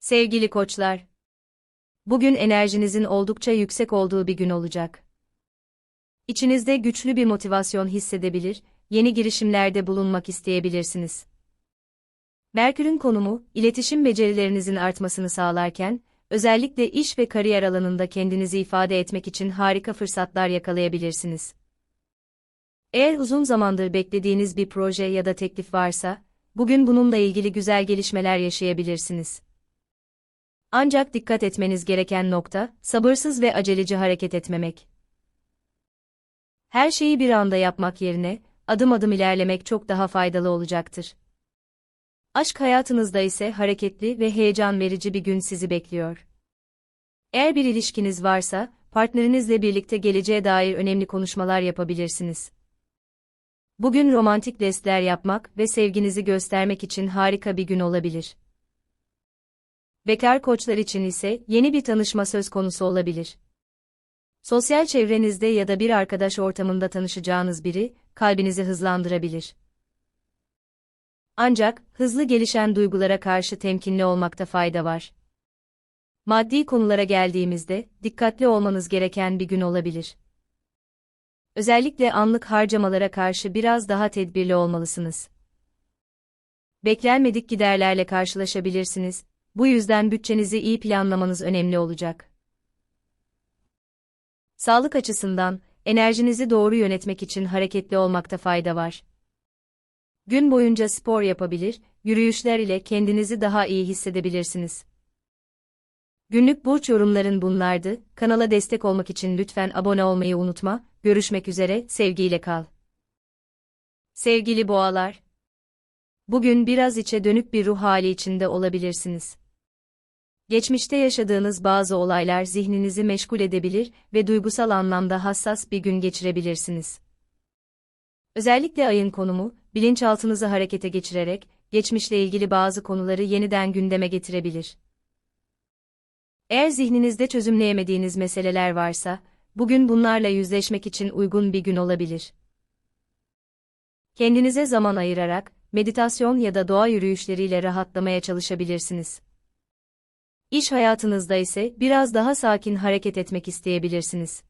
Sevgili koçlar, bugün enerjinizin oldukça yüksek olduğu bir gün olacak. İçinizde güçlü bir motivasyon hissedebilir, yeni girişimlerde bulunmak isteyebilirsiniz. Merkür'ün konumu, iletişim becerilerinizin artmasını sağlarken, özellikle iş ve kariyer alanında kendinizi ifade etmek için harika fırsatlar yakalayabilirsiniz. Eğer uzun zamandır beklediğiniz bir proje ya da teklif varsa, bugün bununla ilgili güzel gelişmeler yaşayabilirsiniz. Ancak dikkat etmeniz gereken nokta, sabırsız ve aceleci hareket etmemek. Her şeyi bir anda yapmak yerine, adım adım ilerlemek çok daha faydalı olacaktır. Aşk hayatınızda ise hareketli ve heyecan verici bir gün sizi bekliyor. Eğer bir ilişkiniz varsa, partnerinizle birlikte geleceğe dair önemli konuşmalar yapabilirsiniz. Bugün romantik destler yapmak ve sevginizi göstermek için harika bir gün olabilir. Bekar koçlar için ise yeni bir tanışma söz konusu olabilir. Sosyal çevrenizde ya da bir arkadaş ortamında tanışacağınız biri, kalbinizi hızlandırabilir. Ancak, hızlı gelişen duygulara karşı temkinli olmakta fayda var. Maddi konulara geldiğimizde, dikkatli olmanız gereken bir gün olabilir. Özellikle anlık harcamalara karşı biraz daha tedbirli olmalısınız. Beklenmedik giderlerle karşılaşabilirsiniz, bu yüzden bütçenizi iyi planlamanız önemli olacak. Sağlık açısından, enerjinizi doğru yönetmek için hareketli olmakta fayda var. Gün boyunca spor yapabilir, yürüyüşler ile kendinizi daha iyi hissedebilirsiniz. Günlük burç yorumların bunlardı. Kanala destek olmak için lütfen abone olmayı unutma. Görüşmek üzere, sevgiyle kal. Sevgili boğalar, bugün biraz içe dönük bir ruh hali içinde olabilirsiniz. Geçmişte yaşadığınız bazı olaylar zihninizi meşgul edebilir ve duygusal anlamda hassas bir gün geçirebilirsiniz. Özellikle ayın konumu, bilinçaltınızı harekete geçirerek, geçmişle ilgili bazı konuları yeniden gündeme getirebilir. Eğer zihninizde çözümleyemediğiniz meseleler varsa, bugün bunlarla yüzleşmek için uygun bir gün olabilir. Kendinize zaman ayırarak, meditasyon ya da doğa yürüyüşleriyle rahatlamaya çalışabilirsiniz. İş hayatınızda ise biraz daha sakin hareket etmek isteyebilirsiniz.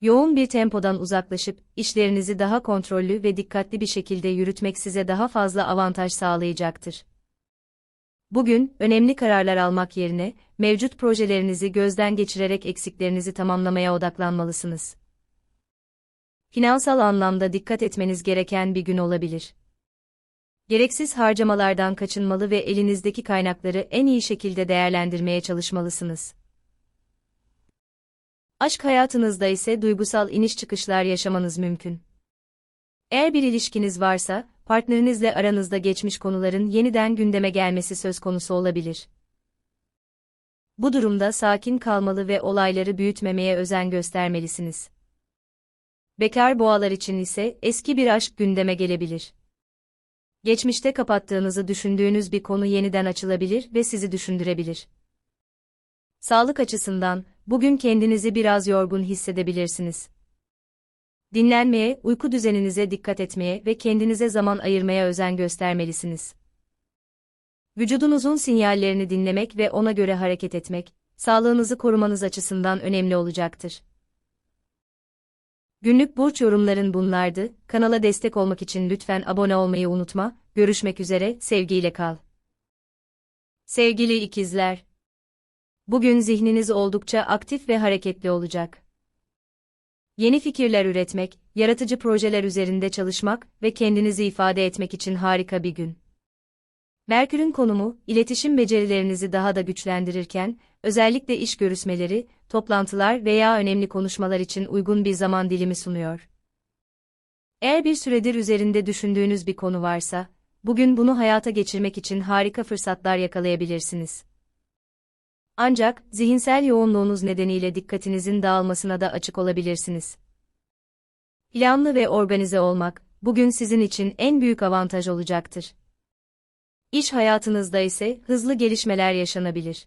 Yoğun bir tempodan uzaklaşıp, işlerinizi daha kontrollü ve dikkatli bir şekilde yürütmek size daha fazla avantaj sağlayacaktır. Bugün, önemli kararlar almak yerine, mevcut projelerinizi gözden geçirerek eksiklerinizi tamamlamaya odaklanmalısınız. Finansal anlamda dikkat etmeniz gereken bir gün olabilir. Gereksiz harcamalardan kaçınmalı ve elinizdeki kaynakları en iyi şekilde değerlendirmeye çalışmalısınız. Aşk hayatınızda ise duygusal iniş çıkışlar yaşamanız mümkün. Eğer bir ilişkiniz varsa, partnerinizle aranızda geçmiş konuların yeniden gündeme gelmesi söz konusu olabilir. Bu durumda sakin kalmalı ve olayları büyütmemeye özen göstermelisiniz. Bekar boğalar için ise eski bir aşk gündeme gelebilir. Geçmişte kapattığınızı düşündüğünüz bir konu yeniden açılabilir ve sizi düşündürebilir. Sağlık açısından, bugün kendinizi biraz yorgun hissedebilirsiniz. Dinlenmeye, uyku düzeninize dikkat etmeye ve kendinize zaman ayırmaya özen göstermelisiniz. Vücudunuzun sinyallerini dinlemek ve ona göre hareket etmek, sağlığınızı korumanız açısından önemli olacaktır. Günlük burç yorumların bunlardı. Kanala destek olmak için lütfen abone olmayı unutma. Görüşmek üzere, sevgiyle kal. Sevgili ikizler, bugün zihniniz oldukça aktif ve hareketli olacak. Yeni fikirler üretmek, yaratıcı projeler üzerinde çalışmak ve kendinizi ifade etmek için harika bir gün. Merkür'ün konumu, iletişim becerilerinizi daha da güçlendirirken, özellikle iş görüşmeleri, toplantılar veya önemli konuşmalar için uygun bir zaman dilimi sunuyor. Eğer bir süredir üzerinde düşündüğünüz bir konu varsa, bugün bunu hayata geçirmek için harika fırsatlar yakalayabilirsiniz. Ancak, zihinsel yoğunluğunuz nedeniyle dikkatinizin dağılmasına da açık olabilirsiniz. Planlı ve organize olmak, bugün sizin için en büyük avantaj olacaktır. İş hayatınızda ise hızlı gelişmeler yaşanabilir.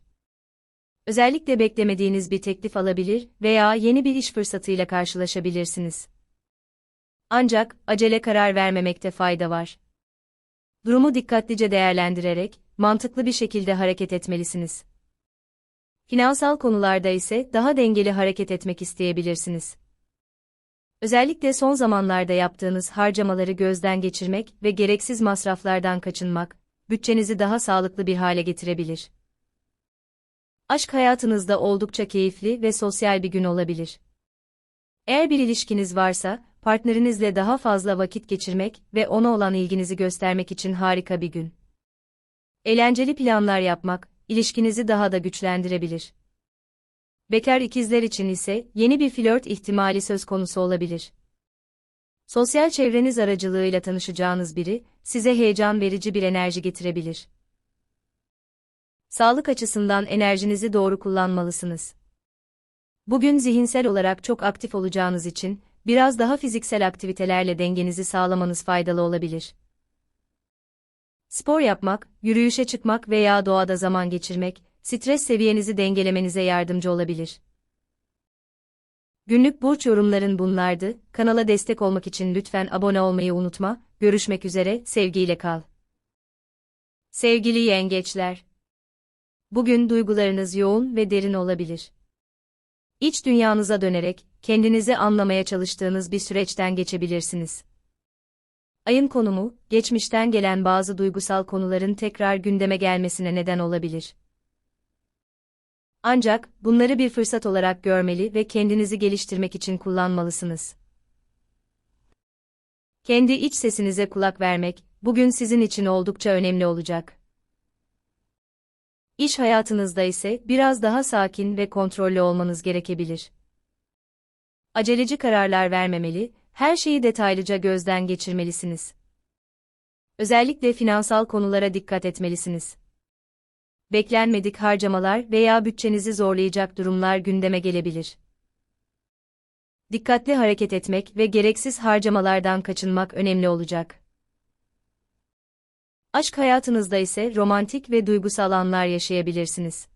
Özellikle beklemediğiniz bir teklif alabilir veya yeni bir iş fırsatıyla karşılaşabilirsiniz. Ancak acele karar vermemekte fayda var. Durumu dikkatlice değerlendirerek, mantıklı bir şekilde hareket etmelisiniz. Finansal konularda ise daha dengeli hareket etmek isteyebilirsiniz. Özellikle son zamanlarda yaptığınız harcamaları gözden geçirmek ve gereksiz masraflardan kaçınmak, bütçenizi daha sağlıklı bir hale getirebilir. Aşk hayatınızda oldukça keyifli ve sosyal bir gün olabilir. Eğer bir ilişkiniz varsa, partnerinizle daha fazla vakit geçirmek ve ona olan ilginizi göstermek için harika bir gün. Eğlenceli planlar yapmak, ilişkinizi daha da güçlendirebilir. Bekar ikizler için ise yeni bir flört ihtimali söz konusu olabilir. Sosyal çevreniz aracılığıyla tanışacağınız biri, size heyecan verici bir enerji getirebilir. Sağlık açısından enerjinizi doğru kullanmalısınız. Bugün zihinsel olarak çok aktif olacağınız için, biraz daha fiziksel aktivitelerle dengenizi sağlamanız faydalı olabilir. Spor yapmak, yürüyüşe çıkmak veya doğada zaman geçirmek, stres seviyenizi dengelemenize yardımcı olabilir. Günlük burç yorumların bunlardı. Kanala destek olmak için lütfen abone olmayı unutma. Görüşmek üzere, sevgiyle kal. Sevgili yengeçler. Bugün duygularınız yoğun ve derin olabilir. İç dünyanıza dönerek, kendinizi anlamaya çalıştığınız bir süreçten geçebilirsiniz. Ayın konumu, geçmişten gelen bazı duygusal konuların tekrar gündeme gelmesine neden olabilir. Ancak, bunları bir fırsat olarak görmeli ve kendinizi geliştirmek için kullanmalısınız. Kendi iç sesinize kulak vermek, bugün sizin için oldukça önemli olacak. İş hayatınızda ise biraz daha sakin ve kontrollü olmanız gerekebilir. Aceleci kararlar vermemeli, her şeyi detaylıca gözden geçirmelisiniz. Özellikle finansal konulara dikkat etmelisiniz. Beklenmedik harcamalar veya bütçenizi zorlayacak durumlar gündeme gelebilir. Dikkatli hareket etmek ve gereksiz harcamalardan kaçınmak önemli olacak. Aşk hayatınızda ise romantik ve duygusal anlar yaşayabilirsiniz.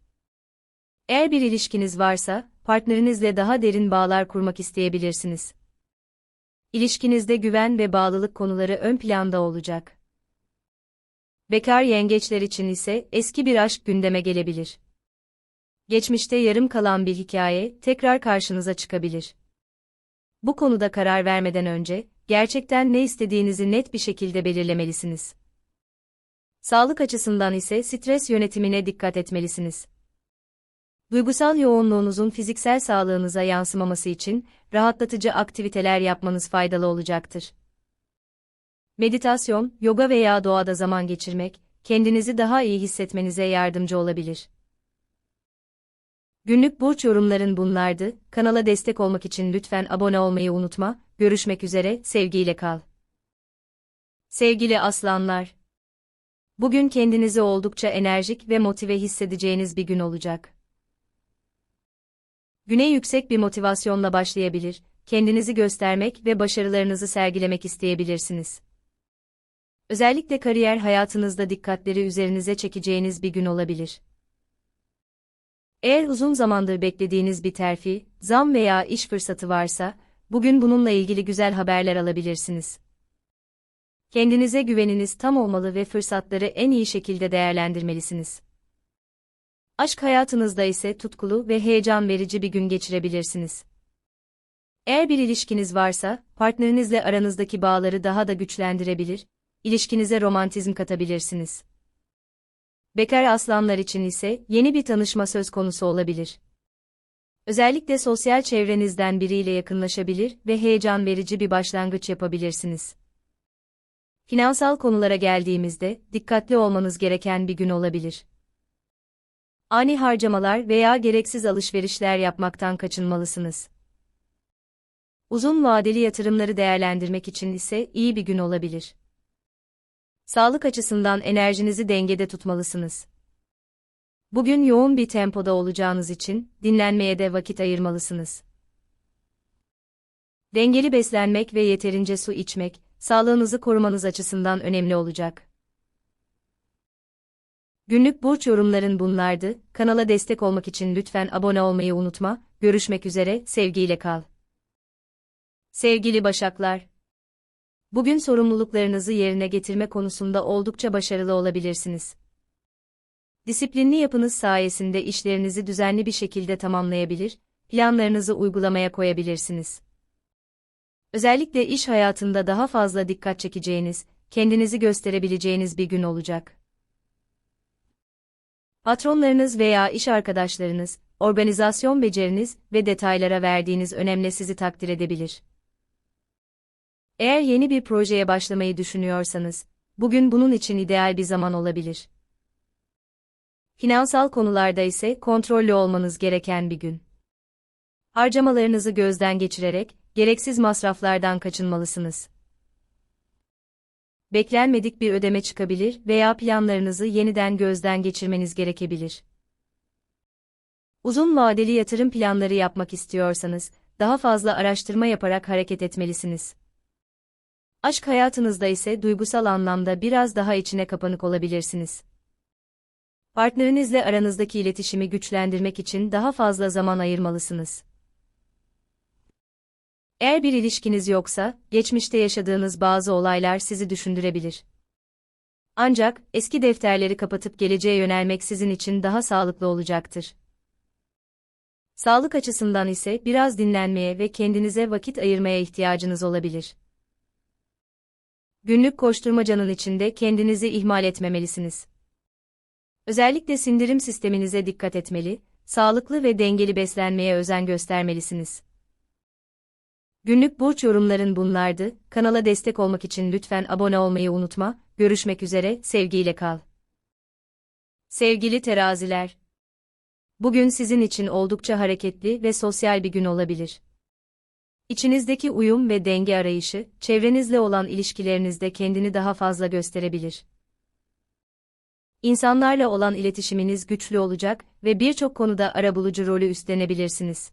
Eğer bir ilişkiniz varsa, partnerinizle daha derin bağlar kurmak isteyebilirsiniz. İlişkinizde güven ve bağlılık konuları ön planda olacak. Bekar yengeçler için ise eski bir aşk gündeme gelebilir. Geçmişte yarım kalan bir hikaye tekrar karşınıza çıkabilir. Bu konuda karar vermeden önce gerçekten ne istediğinizi net bir şekilde belirlemelisiniz. Sağlık açısından ise stres yönetimine dikkat etmelisiniz. Duygusal yoğunluğunuzun fiziksel sağlığınıza yansımaması için rahatlatıcı aktiviteler yapmanız faydalı olacaktır. Meditasyon, yoga veya doğada zaman geçirmek, kendinizi daha iyi hissetmenize yardımcı olabilir. Günlük burç yorumların bunlardı. Kanala destek olmak için lütfen abone olmayı unutma. Görüşmek üzere, sevgiyle kal. Sevgili aslanlar, bugün kendinizi oldukça enerjik ve motive hissedeceğiniz bir gün olacak. Güne yüksek bir motivasyonla başlayabilir, kendinizi göstermek ve başarılarınızı sergilemek isteyebilirsiniz. Özellikle kariyer hayatınızda dikkatleri üzerinize çekeceğiniz bir gün olabilir. Eğer uzun zamandır beklediğiniz bir terfi, zam veya iş fırsatı varsa, bugün bununla ilgili güzel haberler alabilirsiniz. Kendinize güveniniz tam olmalı ve fırsatları en iyi şekilde değerlendirmelisiniz. Aşk hayatınızda ise tutkulu ve heyecan verici bir gün geçirebilirsiniz. Eğer bir ilişkiniz varsa, partnerinizle aranızdaki bağları daha da güçlendirebilir, ilişkinize romantizm katabilirsiniz. Bekar aslanlar için ise yeni bir tanışma söz konusu olabilir. Özellikle sosyal çevrenizden biriyle yakınlaşabilir ve heyecan verici bir başlangıç yapabilirsiniz. Finansal konulara geldiğimizde dikkatli olmanız gereken bir gün olabilir. Ani harcamalar veya gereksiz alışverişler yapmaktan kaçınmalısınız. Uzun vadeli yatırımları değerlendirmek için ise iyi bir gün olabilir. Sağlık açısından enerjinizi dengede tutmalısınız. Bugün yoğun bir tempoda olacağınız için dinlenmeye de vakit ayırmalısınız. Dengeli beslenmek ve yeterince su içmek, sağlığınızı korumanız açısından önemli olacak. Günlük burç yorumların bunlardı. Kanala destek olmak için lütfen abone olmayı unutma. Görüşmek üzere, sevgiyle kal. Sevgili Başaklar Bugün sorumluluklarınızı yerine getirme konusunda oldukça başarılı olabilirsiniz. Disiplinli yapınız sayesinde işlerinizi düzenli bir şekilde tamamlayabilir, planlarınızı uygulamaya koyabilirsiniz. Özellikle iş hayatında daha fazla dikkat çekeceğiniz, kendinizi gösterebileceğiniz bir gün olacak. Patronlarınız veya iş arkadaşlarınız, organizasyon beceriniz ve detaylara verdiğiniz önemle sizi takdir edebilir. Eğer yeni bir projeye başlamayı düşünüyorsanız, bugün bunun için ideal bir zaman olabilir. Finansal konularda ise kontrollü olmanız gereken bir gün. Harcamalarınızı gözden geçirerek, gereksiz masraflardan kaçınmalısınız. Beklenmedik bir ödeme çıkabilir veya planlarınızı yeniden gözden geçirmeniz gerekebilir. Uzun vadeli yatırım planları yapmak istiyorsanız, daha fazla araştırma yaparak hareket etmelisiniz. Aşk hayatınızda ise duygusal anlamda biraz daha içine kapanık olabilirsiniz. Partnerinizle aranızdaki iletişimi güçlendirmek için daha fazla zaman ayırmalısınız. Eğer bir ilişkiniz yoksa, geçmişte yaşadığınız bazı olaylar sizi düşündürebilir. Ancak, eski defterleri kapatıp geleceğe yönelmek sizin için daha sağlıklı olacaktır. Sağlık açısından ise biraz dinlenmeye ve kendinize vakit ayırmaya ihtiyacınız olabilir. Günlük koşturmacanın içinde kendinizi ihmal etmemelisiniz. Özellikle sindirim sisteminize dikkat etmeli, sağlıklı ve dengeli beslenmeye özen göstermelisiniz. Günlük burç yorumların bunlardı. Kanala destek olmak için lütfen abone olmayı unutma. Görüşmek üzere, sevgiyle kal. Sevgili teraziler. Bugün sizin için oldukça hareketli ve sosyal bir gün olabilir. İçinizdeki uyum ve denge arayışı, çevrenizle olan ilişkilerinizde kendini daha fazla gösterebilir. İnsanlarla olan iletişiminiz güçlü olacak ve birçok konuda arabulucu rolü üstlenebilirsiniz.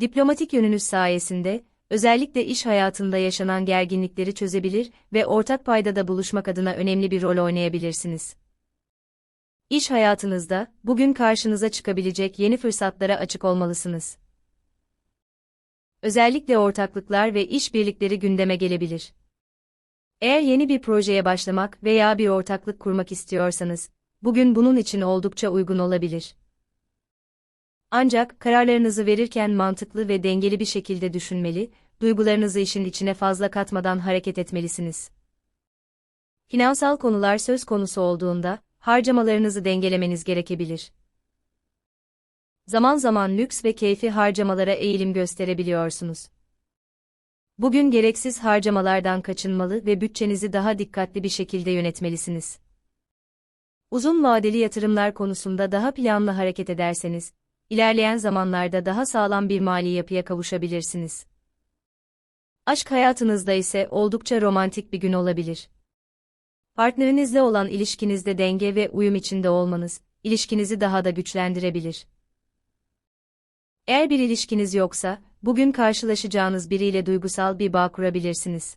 Diplomatik yönünüz sayesinde, özellikle iş hayatında yaşanan gerginlikleri çözebilir ve ortak paydada buluşmak adına önemli bir rol oynayabilirsiniz. İş hayatınızda, bugün karşınıza çıkabilecek yeni fırsatlara açık olmalısınız. Özellikle ortaklıklar ve işbirlikleri gündeme gelebilir. Eğer yeni bir projeye başlamak veya bir ortaklık kurmak istiyorsanız, bugün bunun için oldukça uygun olabilir. Ancak kararlarınızı verirken mantıklı ve dengeli bir şekilde düşünmeli, duygularınızı işin içine fazla katmadan hareket etmelisiniz. Finansal konular söz konusu olduğunda, harcamalarınızı dengelemeniz gerekebilir. Zaman zaman lüks ve keyfi harcamalara eğilim gösterebiliyorsunuz. Bugün gereksiz harcamalardan kaçınmalı ve bütçenizi daha dikkatli bir şekilde yönetmelisiniz. Uzun vadeli yatırımlar konusunda daha planlı hareket ederseniz, ilerleyen zamanlarda daha sağlam bir mali yapıya kavuşabilirsiniz. Aşk hayatınızda ise oldukça romantik bir gün olabilir. Partnerinizle olan ilişkinizde denge ve uyum içinde olmanız, ilişkinizi daha da güçlendirebilir. Eğer bir ilişkiniz yoksa, bugün karşılaşacağınız biriyle duygusal bir bağ kurabilirsiniz.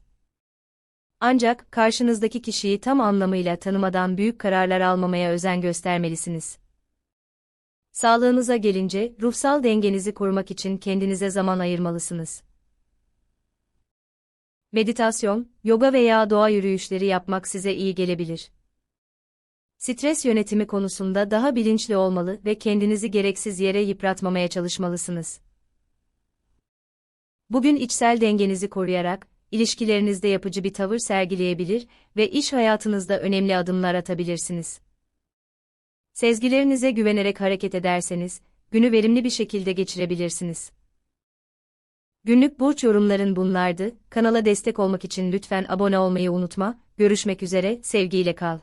Ancak karşınızdaki kişiyi tam anlamıyla tanımadan büyük kararlar almamaya özen göstermelisiniz. Sağlığınıza gelince, ruhsal dengenizi korumak için kendinize zaman ayırmalısınız. Meditasyon, yoga veya doğa yürüyüşleri yapmak size iyi gelebilir. Stres yönetimi konusunda daha bilinçli olmalı ve kendinizi gereksiz yere yıpratmamaya çalışmalısınız. Bugün içsel dengenizi koruyarak, ilişkilerinizde yapıcı bir tavır sergileyebilir ve iş hayatınızda önemli adımlar atabilirsiniz. Sezgilerinize güvenerek hareket ederseniz, günü verimli bir şekilde geçirebilirsiniz. Günlük burç yorumların bunlardı. Kanala destek olmak için lütfen abone olmayı unutma. Görüşmek üzere, sevgiyle kal.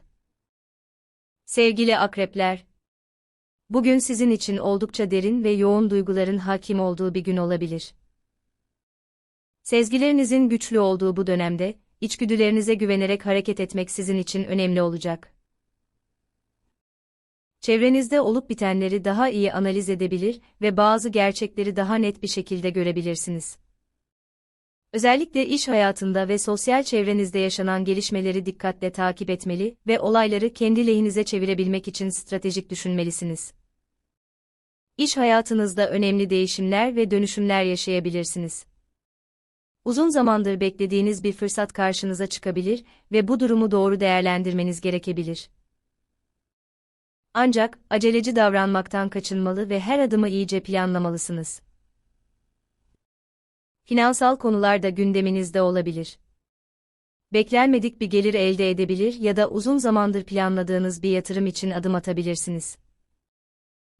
Sevgili akrepler, bugün sizin için oldukça derin ve yoğun duyguların hakim olduğu bir gün olabilir. Sezgilerinizin güçlü olduğu bu dönemde, içgüdülerinize güvenerek hareket etmek sizin için önemli olacak. Çevrenizde olup bitenleri daha iyi analiz edebilir ve bazı gerçekleri daha net bir şekilde görebilirsiniz. Özellikle iş hayatında ve sosyal çevrenizde yaşanan gelişmeleri dikkatle takip etmeli ve olayları kendi lehinize çevirebilmek için stratejik düşünmelisiniz. İş hayatınızda önemli değişimler ve dönüşümler yaşayabilirsiniz. Uzun zamandır beklediğiniz bir fırsat karşınıza çıkabilir ve bu durumu doğru değerlendirmeniz gerekebilir. Ancak aceleci davranmaktan kaçınmalı ve her adımı iyice planlamalısınız. Finansal konular da gündeminizde olabilir. Beklenmedik bir gelir elde edebilir ya da uzun zamandır planladığınız bir yatırım için adım atabilirsiniz.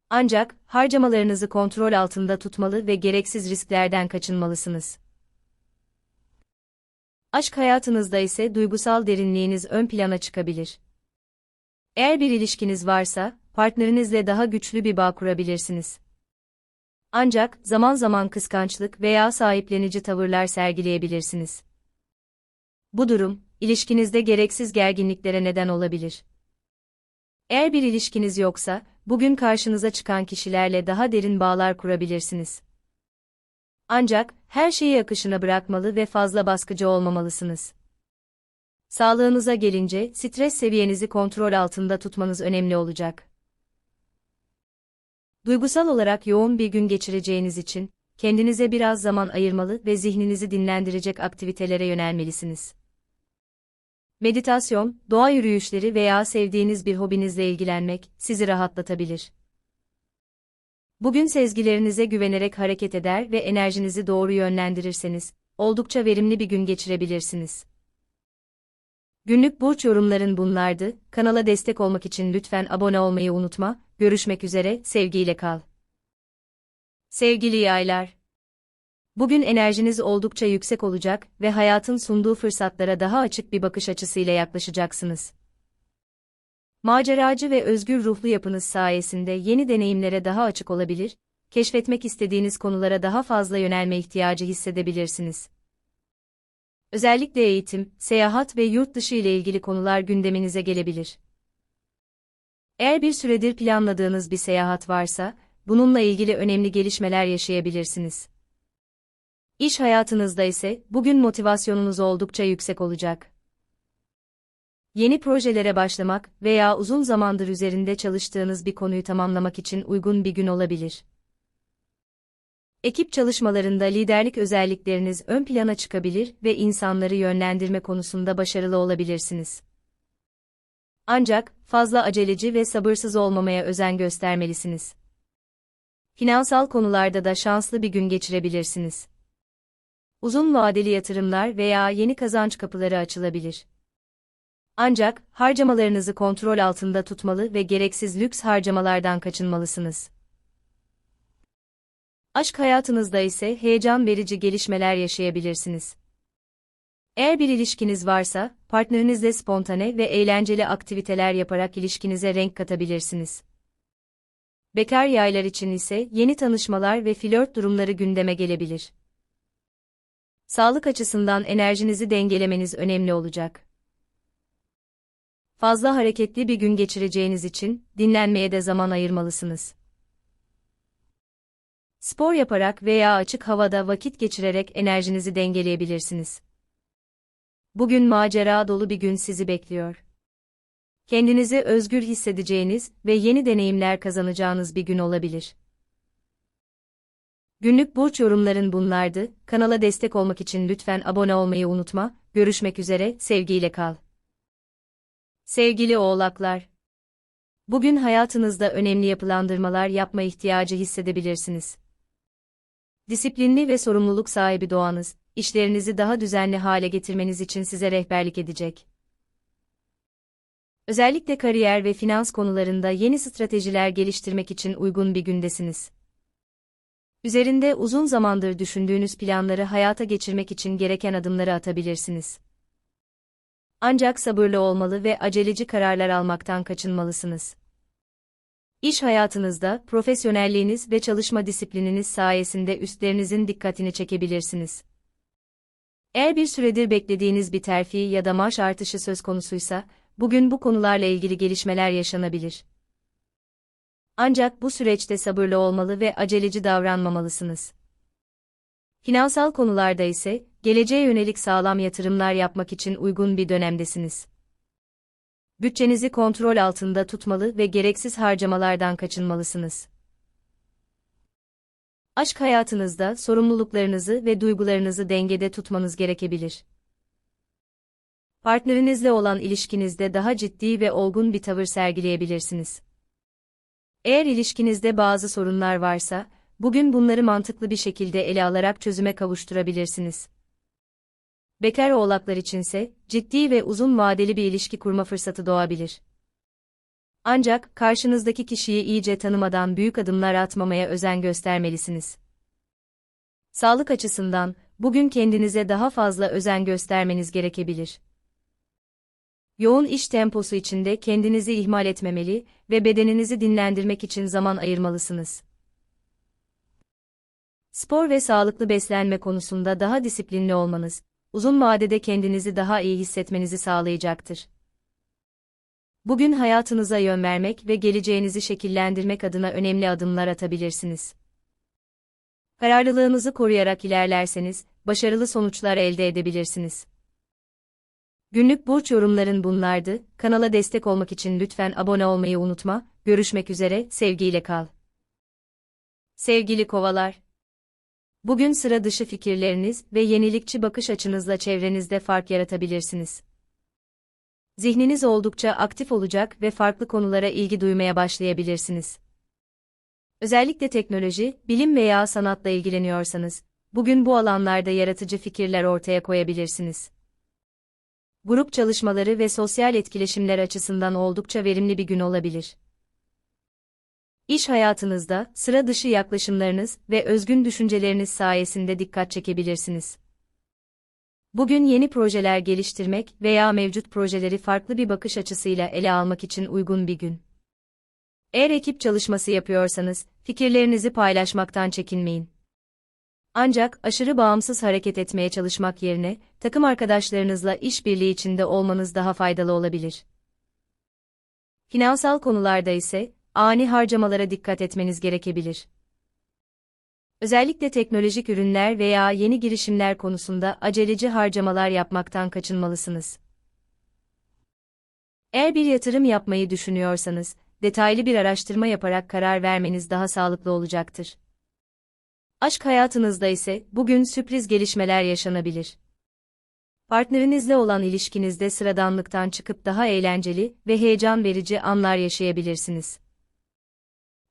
Ancak harcamalarınızı kontrol altında tutmalı ve gereksiz risklerden kaçınmalısınız. Aşk hayatınızda ise duygusal derinliğiniz ön plana çıkabilir. Eğer bir ilişkiniz varsa, partnerinizle daha güçlü bir bağ kurabilirsiniz. Ancak zaman zaman kıskançlık veya sahiplenici tavırlar sergileyebilirsiniz. Bu durum, ilişkinizde gereksiz gerginliklere neden olabilir. Eğer bir ilişkiniz yoksa, bugün karşınıza çıkan kişilerle daha derin bağlar kurabilirsiniz. Ancak, her şeyi akışına bırakmalı ve fazla baskıcı olmamalısınız. Sağlığınıza gelince, stres seviyenizi kontrol altında tutmanız önemli olacak. Duygusal olarak yoğun bir gün geçireceğiniz için, kendinize biraz zaman ayırmalı ve zihninizi dinlendirecek aktivitelere yönelmelisiniz. Meditasyon, doğa yürüyüşleri veya sevdiğiniz bir hobinizle ilgilenmek sizi rahatlatabilir. Bugün sezgilerinize güvenerek hareket eder ve enerjinizi doğru yönlendirirseniz, oldukça verimli bir gün geçirebilirsiniz. Günlük burç yorumların bunlardı. Kanala destek olmak için lütfen abone olmayı unutma. Görüşmek üzere, sevgiyle kal. Sevgili yaylar. Bugün enerjiniz oldukça yüksek olacak ve hayatın sunduğu fırsatlara daha açık bir bakış açısıyla yaklaşacaksınız. Maceracı ve özgür ruhlu yapınız sayesinde yeni deneyimlere daha açık olabilir, keşfetmek istediğiniz konulara daha fazla yönelme ihtiyacı hissedebilirsiniz. Özellikle eğitim, seyahat ve yurt dışı ile ilgili konular gündeminize gelebilir. Eğer bir süredir planladığınız bir seyahat varsa, bununla ilgili önemli gelişmeler yaşayabilirsiniz. İş hayatınızda ise bugün motivasyonunuz oldukça yüksek olacak. Yeni projelere başlamak veya uzun zamandır üzerinde çalıştığınız bir konuyu tamamlamak için uygun bir gün olabilir. Ekip çalışmalarında liderlik özellikleriniz ön plana çıkabilir ve insanları yönlendirme konusunda başarılı olabilirsiniz. Ancak fazla aceleci ve sabırsız olmamaya özen göstermelisiniz. Finansal konularda da şanslı bir gün geçirebilirsiniz. Uzun vadeli yatırımlar veya yeni kazanç kapıları açılabilir. Ancak harcamalarınızı kontrol altında tutmalı ve gereksiz lüks harcamalardan kaçınmalısınız. Aşk hayatınızda ise heyecan verici gelişmeler yaşayabilirsiniz. Eğer bir ilişkiniz varsa, partnerinizle spontane ve eğlenceli aktiviteler yaparak ilişkinize renk katabilirsiniz. Bekar yaylar için ise yeni tanışmalar ve flört durumları gündeme gelebilir. Sağlık açısından enerjinizi dengelemeniz önemli olacak. Fazla hareketli bir gün geçireceğiniz için dinlenmeye de zaman ayırmalısınız. Spor yaparak veya açık havada vakit geçirerek enerjinizi dengeleyebilirsiniz. Bugün macera dolu bir gün sizi bekliyor. Kendinizi özgür hissedeceğiniz ve yeni deneyimler kazanacağınız bir gün olabilir. Günlük burç yorumların bunlardı. Kanala destek olmak için lütfen abone olmayı unutma. Görüşmek üzere, sevgiyle kal. Sevgili oğlaklar. Bugün hayatınızda önemli yapılandırmalar yapma ihtiyacı hissedebilirsiniz. Disiplinli ve sorumluluk sahibi doğanız, işlerinizi daha düzenli hale getirmeniz için size rehberlik edecek. Özellikle kariyer ve finans konularında yeni stratejiler geliştirmek için uygun bir gündesiniz. Üzerinde uzun zamandır düşündüğünüz planları hayata geçirmek için gereken adımları atabilirsiniz. Ancak sabırlı olmalı ve aceleci kararlar almaktan kaçınmalısınız. İş hayatınızda profesyonelliğiniz ve çalışma disiplininiz sayesinde üstlerinizin dikkatini çekebilirsiniz. Eğer bir süredir beklediğiniz bir terfi ya da maaş artışı söz konusuysa, bugün bu konularla ilgili gelişmeler yaşanabilir. Ancak bu süreçte sabırlı olmalı ve aceleci davranmamalısınız. Finansal konularda ise, geleceğe yönelik sağlam yatırımlar yapmak için uygun bir dönemdesiniz. Bütçenizi kontrol altında tutmalı ve gereksiz harcamalardan kaçınmalısınız. Aşk hayatınızda sorumluluklarınızı ve duygularınızı dengede tutmanız gerekebilir. Partnerinizle olan ilişkinizde daha ciddi ve olgun bir tavır sergileyebilirsiniz. Eğer ilişkinizde bazı sorunlar varsa, bugün bunları mantıklı bir şekilde ele alarak çözüme kavuşturabilirsiniz. Bekar oğlaklar içinse, ciddi ve uzun vadeli bir ilişki kurma fırsatı doğabilir. Ancak, karşınızdaki kişiyi iyice tanımadan büyük adımlar atmamaya özen göstermelisiniz. Sağlık açısından, bugün kendinize daha fazla özen göstermeniz gerekebilir. Yoğun iş temposu içinde kendinizi ihmal etmemeli ve bedeninizi dinlendirmek için zaman ayırmalısınız. Spor ve sağlıklı beslenme konusunda daha disiplinli olmanız, uzun vadede kendinizi daha iyi hissetmenizi sağlayacaktır. Bugün hayatınıza yön vermek ve geleceğinizi şekillendirmek adına önemli adımlar atabilirsiniz. Kararlılığınızı koruyarak ilerlerseniz, başarılı sonuçlar elde edebilirsiniz. Günlük burç yorumların bunlardı. Kanala destek olmak için lütfen abone olmayı unutma. Görüşmek üzere, sevgiyle kal. Sevgili kovalar. Bugün sıra dışı fikirleriniz ve yenilikçi bakış açınızla çevrenizde fark yaratabilirsiniz. Zihniniz oldukça aktif olacak ve farklı konulara ilgi duymaya başlayabilirsiniz. Özellikle teknoloji, bilim veya sanatla ilgileniyorsanız, bugün bu alanlarda yaratıcı fikirler ortaya koyabilirsiniz grup çalışmaları ve sosyal etkileşimler açısından oldukça verimli bir gün olabilir. İş hayatınızda sıra dışı yaklaşımlarınız ve özgün düşünceleriniz sayesinde dikkat çekebilirsiniz. Bugün yeni projeler geliştirmek veya mevcut projeleri farklı bir bakış açısıyla ele almak için uygun bir gün. Eğer ekip çalışması yapıyorsanız, fikirlerinizi paylaşmaktan çekinmeyin. Ancak aşırı bağımsız hareket etmeye çalışmak yerine takım arkadaşlarınızla işbirliği içinde olmanız daha faydalı olabilir. Finansal konularda ise ani harcamalara dikkat etmeniz gerekebilir. Özellikle teknolojik ürünler veya yeni girişimler konusunda aceleci harcamalar yapmaktan kaçınmalısınız. Eğer bir yatırım yapmayı düşünüyorsanız, detaylı bir araştırma yaparak karar vermeniz daha sağlıklı olacaktır. Aşk hayatınızda ise bugün sürpriz gelişmeler yaşanabilir. Partnerinizle olan ilişkinizde sıradanlıktan çıkıp daha eğlenceli ve heyecan verici anlar yaşayabilirsiniz.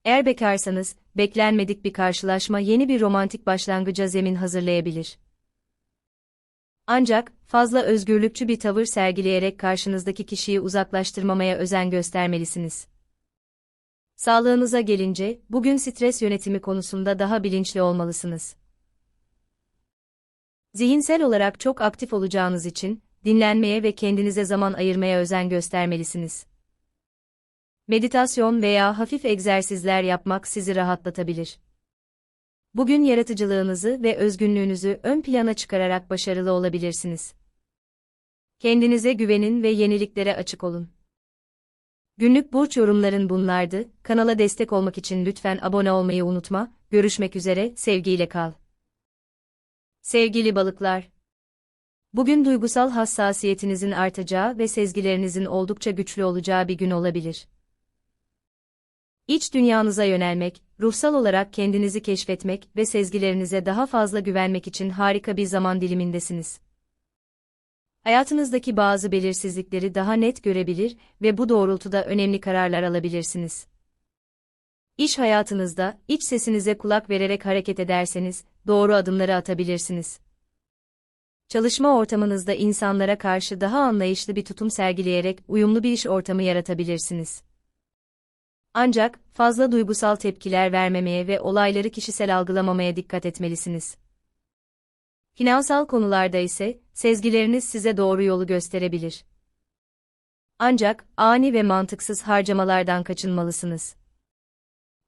Eğer bekarsanız, beklenmedik bir karşılaşma yeni bir romantik başlangıca zemin hazırlayabilir. Ancak, fazla özgürlükçü bir tavır sergileyerek karşınızdaki kişiyi uzaklaştırmamaya özen göstermelisiniz. Sağlığınıza gelince, bugün stres yönetimi konusunda daha bilinçli olmalısınız. Zihinsel olarak çok aktif olacağınız için, dinlenmeye ve kendinize zaman ayırmaya özen göstermelisiniz. Meditasyon veya hafif egzersizler yapmak sizi rahatlatabilir. Bugün yaratıcılığınızı ve özgünlüğünüzü ön plana çıkararak başarılı olabilirsiniz. Kendinize güvenin ve yeniliklere açık olun. Günlük burç yorumların bunlardı. Kanala destek olmak için lütfen abone olmayı unutma. Görüşmek üzere, sevgiyle kal. Sevgili balıklar. Bugün duygusal hassasiyetinizin artacağı ve sezgilerinizin oldukça güçlü olacağı bir gün olabilir. İç dünyanıza yönelmek, ruhsal olarak kendinizi keşfetmek ve sezgilerinize daha fazla güvenmek için harika bir zaman dilimindesiniz hayatınızdaki bazı belirsizlikleri daha net görebilir ve bu doğrultuda önemli kararlar alabilirsiniz. İş hayatınızda, iç sesinize kulak vererek hareket ederseniz, doğru adımları atabilirsiniz. Çalışma ortamınızda insanlara karşı daha anlayışlı bir tutum sergileyerek uyumlu bir iş ortamı yaratabilirsiniz. Ancak, fazla duygusal tepkiler vermemeye ve olayları kişisel algılamamaya dikkat etmelisiniz. Finansal konularda ise, sezgileriniz size doğru yolu gösterebilir. Ancak, ani ve mantıksız harcamalardan kaçınmalısınız.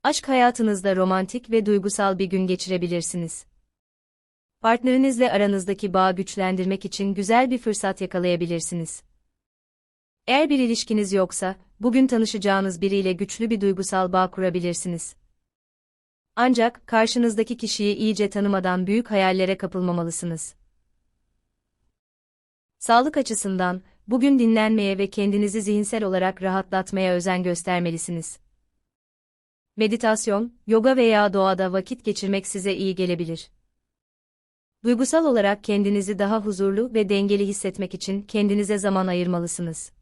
Aşk hayatınızda romantik ve duygusal bir gün geçirebilirsiniz. Partnerinizle aranızdaki bağı güçlendirmek için güzel bir fırsat yakalayabilirsiniz. Eğer bir ilişkiniz yoksa, bugün tanışacağınız biriyle güçlü bir duygusal bağ kurabilirsiniz. Ancak karşınızdaki kişiyi iyice tanımadan büyük hayallere kapılmamalısınız. Sağlık açısından, bugün dinlenmeye ve kendinizi zihinsel olarak rahatlatmaya özen göstermelisiniz. Meditasyon, yoga veya doğada vakit geçirmek size iyi gelebilir. Duygusal olarak kendinizi daha huzurlu ve dengeli hissetmek için kendinize zaman ayırmalısınız.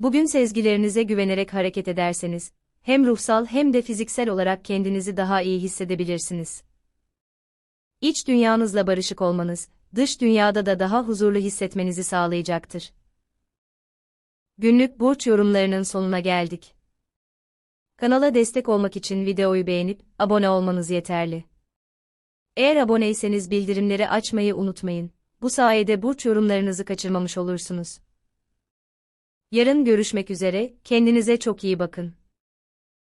Bugün sezgilerinize güvenerek hareket ederseniz, hem ruhsal hem de fiziksel olarak kendinizi daha iyi hissedebilirsiniz. İç dünyanızla barışık olmanız, dış dünyada da daha huzurlu hissetmenizi sağlayacaktır. Günlük burç yorumlarının sonuna geldik. Kanala destek olmak için videoyu beğenip abone olmanız yeterli. Eğer aboneyseniz bildirimleri açmayı unutmayın. Bu sayede burç yorumlarınızı kaçırmamış olursunuz. Yarın görüşmek üzere, kendinize çok iyi bakın.